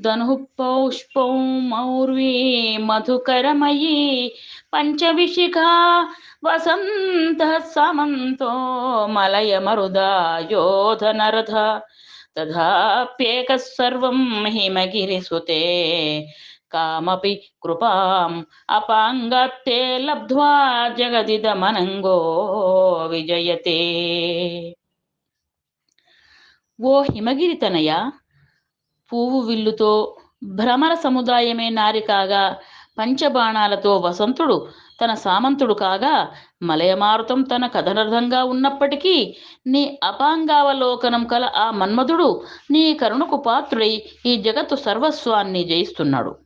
धनुःपौष्पौ मौर्वे मधुकरमये पञ्चविशिखा वसन्तः समन्तो मलयमरुदा योधनरथ। तथाप्येकः सर्वं हिमगिरिसुते। कामपि कृपाम् अपाङ्गत्ते लब्ध्वा जगदिदमनङ्गो विजयते। वो हिमगिरितनया పువ్వు విల్లుతో భ్రమర సముదాయమే నారి కాగా పంచబాణాలతో వసంతుడు తన సామంతుడు కాగా మలయమారుతం తన కథనర్థంగా ఉన్నప్పటికీ నీ అపాంగావలోకనం కల ఆ మన్మధుడు నీ కరుణకు పాత్రుడై ఈ జగత్తు సర్వస్వాన్ని జయిస్తున్నాడు.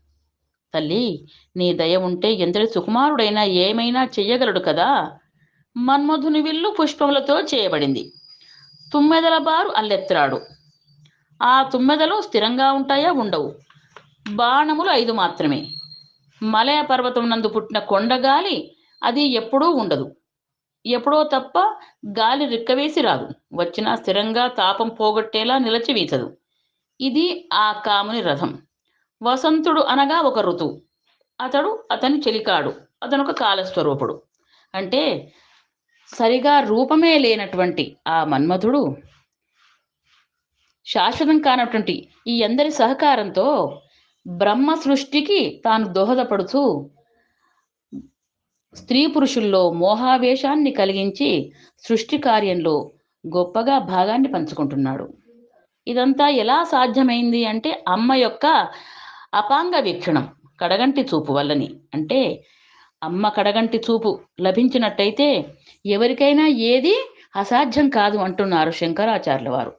తల్లి నీ దయ ఉంటే ఎంతటి సుకుమారుడైనా ఏమైనా చెయ్యగలడు కదా? మన్మధుని విల్లు పుష్పములతో చేయబడింది. తుమ్మెదల బారు అల్లెత్తాడు ఆ తుమ్మెదలు స్థిరంగా ఉంటాయా? ఉండవు. బాణములు ఐదు మాత్రమే. మలయ పర్వతం నందు పుట్టిన కొండగాలి అది ఎప్పుడూ ఉండదు. ఎప్పుడో తప్ప గాలి రిక్కవేసి రాదు. వచ్చినా స్థిరంగా తాపం పోగొట్టేలా నిలచి వీచదు. ఇది ఆ కాముని రథం. వసంతుడు అనగా ఒక ఋతువు అతడు అతని చెలికాడు. అతను ఒక కాలస్వరూపుడు. అంటే సరిగా రూపమే లేనటువంటి ఆ మన్మథుడు శాశ్వతం కానటువంటి ఈ అందరి సహకారంతో బ్రహ్మ సృష్టికి తాను దోహదపడుతూ స్త్రీ పురుషుల్లో మోహావేశాన్ని కలిగించి సృష్టి కార్యంలో గొప్పగా భాగాన్ని పంచుకుంటున్నాడు. ఇదంతా ఎలా సాధ్యమైంది అంటే అమ్మ యొక్క అపాంగ వీక్షణం కడగంటి చూపు వల్లని. అంటే అమ్మ కడగంటి చూపు లభించినట్టయితే ఎవరికైనా ఏది అసాధ్యం కాదు అంటున్నారు శంకరాచార్యుల వారు.